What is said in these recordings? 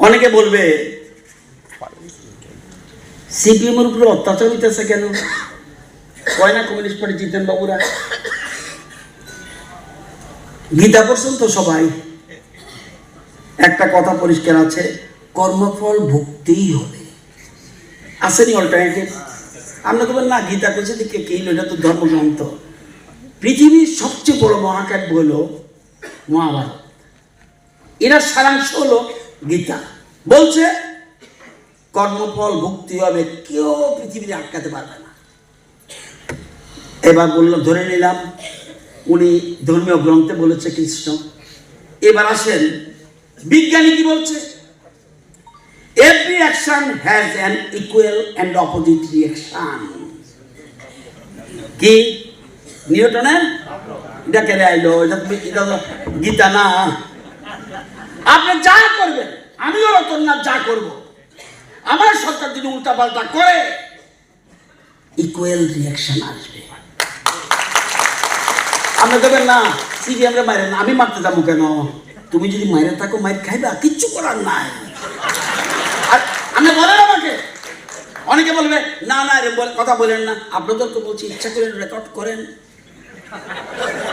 অনেকে বলবে, সিপিএম এর উপরে অত্যাচার হইতেছে কেন? কয় না কমিউনিস্ট পার্টি জিতেন বাবুরা? গীতা পড়ছেন তো সবাই একটা কথা পরিষ্কার আছে, কর্মফল ভুগতেই হবে। আসেনি অল্টারনেটিভ আমরা বলবেন, না, গীতা কইছে দিকে কি এটা তো ধর্মগ্রন্থ। পৃথিবীর সবচেয়ে বড় মহাকাব্য হলো মহাভারত। এরা সারাংশ হলো গীতা। বলছে, কর্মফল, ভুক্তি, হবে, কেউ পৃথিবীতে আটকাতে পারবে না। এবার বলল, ধরে নিলাম, উনি ধর্মীয় গ্রন্থে বলেছে কৃষ্ণ। এবার আসেন, বিজ্ঞানী কি বলছে? Every action has an equal and opposite reaction কি? নিউটনের? এটা কেড়ে আইলো এটা তুমি এটা গীতা না? আপনি যা করবেন, আমিও রতননাথ যা করব। আমার সরকার যদি উল্টাপাল্টা করে ইকুয়াল রিয়াকশন আসবে। আপনি দেবেন না সিবিএম রে মারেন, আমি মারতে যাব কেন? তুমি যদি মাইরে থাকো, মাইর খাইবা, কিচ্ছু করার নাই। আর আপনি বলেন আমাকে। অনেকে বলবে, না না রে কথা বলেন না। আপনাদের তো বলছি, ইচ্ছা করে রেকর্ড করেন।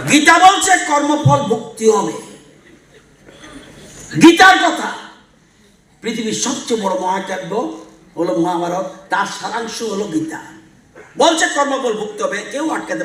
গীতা বলছে, কর্মফল ভুক্তি হবে। গীতার কথা। পৃথিবীর সবচেয়ে বড় মহাকাব্য হলো মহাভারত, তার সারাংশ হলো গীতা। বলছে কর্মবল ভুক্ত হবে, কেউ আটকাতে